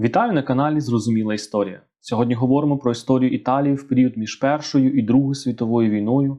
Вітаю на каналі Зрозуміла Історія. Сьогодні говоримо про історію Італії в період між Першою і Другою світовою війною.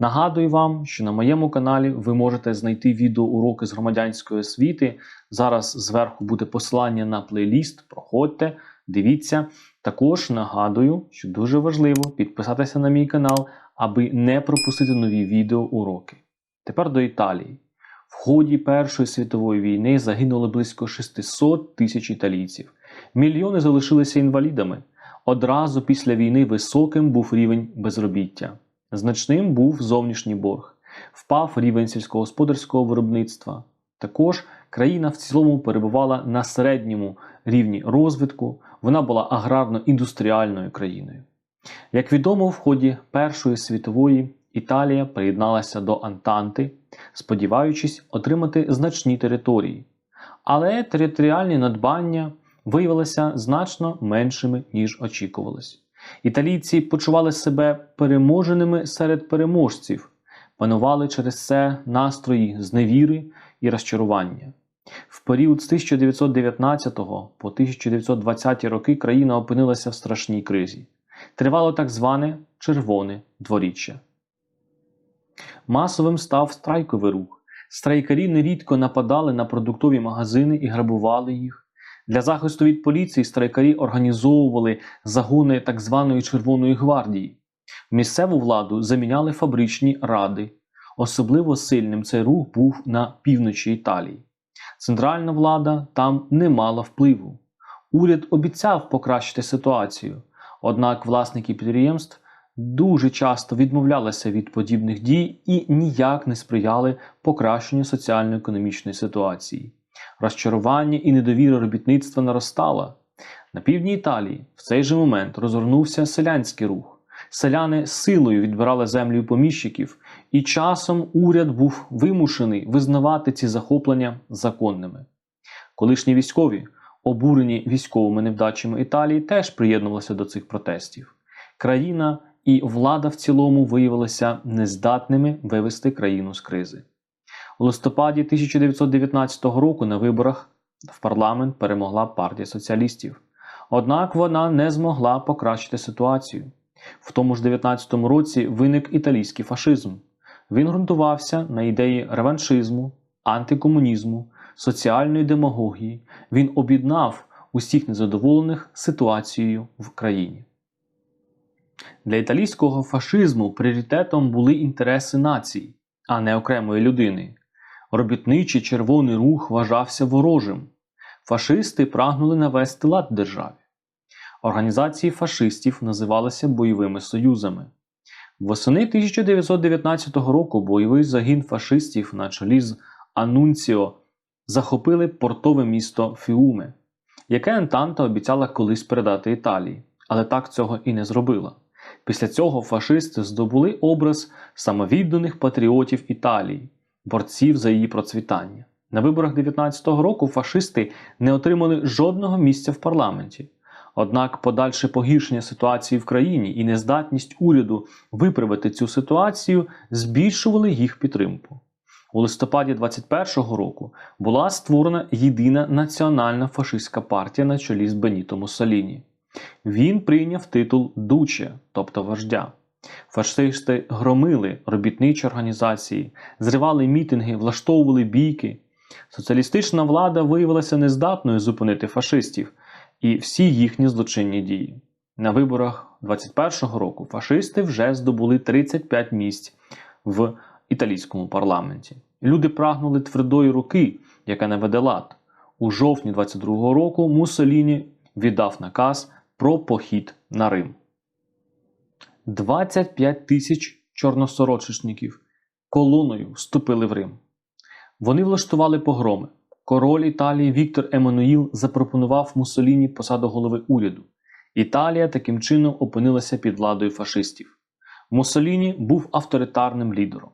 Нагадую вам, що на моєму каналі ви можете знайти відеоуроки з громадянської освіти. Зараз зверху буде посилання на плейліст. Проходьте, дивіться. Також нагадую, що дуже важливо підписатися на мій канал, аби не пропустити нові відеоуроки. Тепер до Італії. В ході Першої світової війни загинуло близько 600 тисяч італійців. Мільйони залишилися інвалідами. Одразу після війни високим був рівень безробіття. Значним був зовнішній борг, впав рівень сільськогосподарського виробництва. Також країна в цілому перебувала на середньому рівні розвитку, вона була аграрно-індустріальною країною. Як відомо, в ході Першої світової Італія приєдналася до Антанти, сподіваючись отримати значні території. Але територіальні надбання виявилися значно меншими, ніж очікувалось. Італійці почували себе переможеними серед переможців, панували через це настрої зневіри і розчарування. В період з 1919 по 1920 роки країна опинилася в страшній кризі. Тривало так зване червоне дворіччя. Масовим став страйковий рух. Страйкарі нерідко нападали на продуктові магазини і грабували їх. Для захисту від поліції страйкарі організовували загони так званої Червоної гвардії. Місцеву владу заміняли фабричні ради. Особливо сильним цей рух був на півночі Італії. Центральна влада там не мала впливу. Уряд обіцяв покращити ситуацію, однак власники підприємств дуже часто відмовлялися від подібних дій і ніяк не сприяли покращенню соціально-економічної ситуації. Розчарування і недовіра робітництва наростала. На півдні Італії в цей же момент розгорнувся селянський рух. Селяни силою відбирали землю поміщиків, і часом уряд був вимушений визнавати ці захоплення законними. Колишні військові, обурені військовими невдачами Італії, теж приєднувалися до цих протестів. Країна і влада в цілому виявилися нездатними вивести країну з кризи. У листопаді 1919 року на виборах в парламент перемогла партія соціалістів. Однак вона не змогла покращити ситуацію. В тому ж 19-му році виник італійський фашизм. Він ґрунтувався на ідеї реваншизму, антикомунізму, соціальної демагогії. Він об'єднав усіх незадоволених ситуацією в країні. Для італійського фашизму пріоритетом були інтереси нації, а не окремої людини. Робітничий червоний рух вважався ворожим. Фашисти прагнули навести лад державі. Організації фашистів називалися бойовими союзами. Восени 1919 року бойовий загін фашистів на чолі з Анунціо захопили портове місто Фіуме, яке Антанта обіцяла колись передати Італії, але так цього і не зробила. Після цього фашисти здобули образ самовідданих патріотів Італії, борців за її процвітання. На виборах 19-го року фашисти не отримали жодного місця в парламенті. Однак подальше погіршення ситуації в країні і нездатність уряду виправити цю ситуацію збільшували їх підтримку. У листопаді 21-го року була створена єдина національна фашистська партія на чолі з Беніто Муссоліні. Він прийняв титул Дуче, тобто вождя. Фашисти громили робітничі організації, зривали мітинги, влаштовували бійки. Соціалістична влада виявилася нездатною зупинити фашистів і всі їхні злочинні дії. На виборах 21-го року фашисти вже здобули 35 місць в італійському парламенті. Люди прагнули твердої руки, яка наведе лад. У жовтні 22-го року Муссоліні віддав наказ про похід на Рим. 25 тисяч чорносорочечників колоною вступили в Рим. Вони влаштували погроми. Король Італії Віктор Еммануїл запропонував Муссоліні посаду голови уряду. Італія таким чином опинилася під владою фашистів. Муссоліні був авторитарним лідером.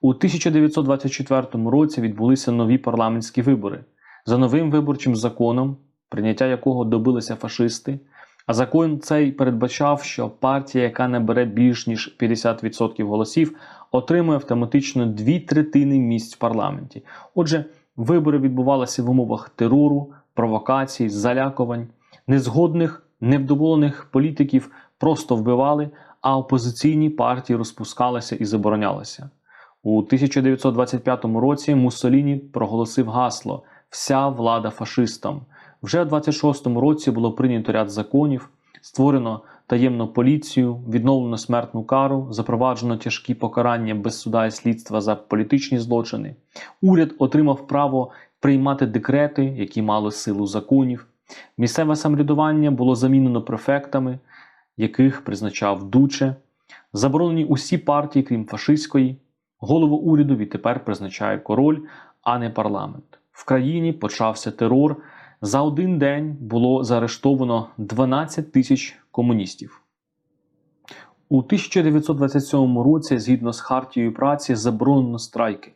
У 1924 році відбулися нові парламентські вибори. За новим виборчим законом, прийняття якого добилися фашисти. А закон цей передбачав, що партія, яка набере більш ніж 50% голосів, отримує автоматично дві третини місць в парламенті. Отже, вибори відбувалися в умовах терору провокацій, залякувань, незгодних, невдоволених політиків просто вбивали, а опозиційні партії розпускалися і заборонялися. У 1925 році Муссоліні проголосив гасло Вся влада фашистам. Вже у 26-му році було прийнято ряд законів, створено таємну поліцію, відновлено смертну кару, запроваджено тяжкі покарання без суда і слідства за політичні злочини. Уряд отримав право приймати декрети, які мали силу законів. Місцеве самоврядування було замінено префектами, яких призначав дуче. Заборонені усі партії, крім фашистської. Голову уряду відтепер призначає король, а не парламент. В країні почався терор. За один день було заарештовано 12 тисяч комуністів. У 1927 році, згідно з Хартією праці, заборонено страйки.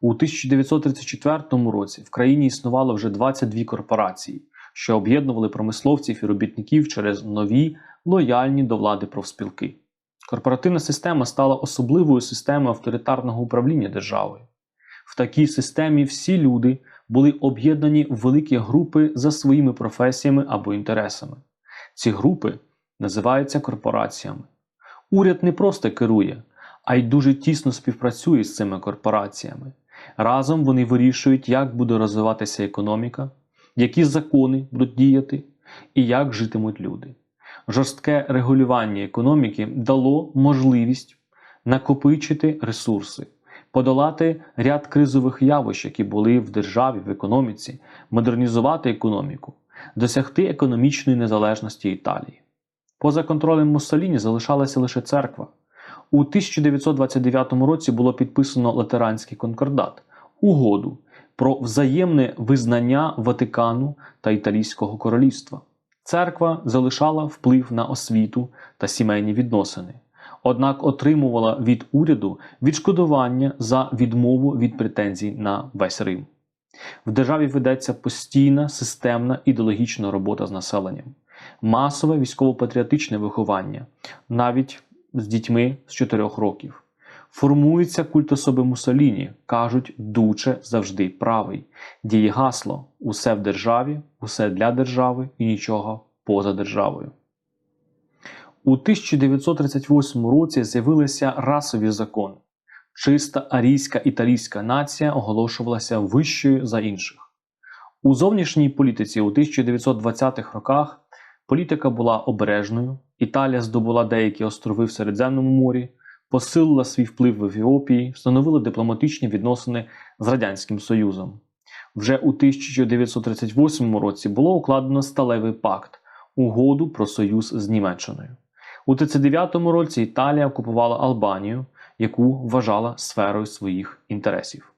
У 1934 році в країні існувало вже 22 корпорації, що об'єднували промисловців і робітників через нові лояльні до влади профспілки. Корпоративна система стала особливою системою авторитарного управління державою. В такій системі всі люди були об'єднані в великі групи за своїми професіями або інтересами. Ці групи називаються корпораціями. Уряд не просто керує, а й дуже тісно співпрацює з цими корпораціями. Разом вони вирішують, як буде розвиватися економіка, які закони будуть діяти і як житимуть люди. Жорстке регулювання економіки дало можливість накопичити ресурси, подолати ряд кризових явищ, які були в державі, в економіці, модернізувати економіку, досягти економічної незалежності Італії. Поза контролем Муссоліні залишалася лише церква. У 1929 році було підписано Латеранський конкордат угоду про взаємне визнання Ватикану та Італійського королівства. Церква залишала вплив на освіту та сімейні відносини, однак отримувала від уряду відшкодування за відмову від претензій на весь Рим. В державі ведеться постійна системна ідеологічна робота з населенням, масове військово-патріотичне виховання, навіть з дітьми з 4 років. Формується культ особи Мусоліні, кажуть, дуче завжди правий. Діє гасло усе в державі, усе для держави і нічого поза державою. У 1938 році з'явилися расові закони. Чиста арійська італійська нація оголошувалася вищою за інших. У зовнішній політиці у 1920-х роках політика була обережною. Італія здобула деякі острови в Середземному морі, посилила свій вплив в Ефіопії, встановила дипломатичні відносини з Радянським Союзом. Вже у 1938 році було укладено сталевий пакт угоду про союз з Німеччиною. У 1939 році Італія окупувала Албанію, яку вважала сферою своїх інтересів.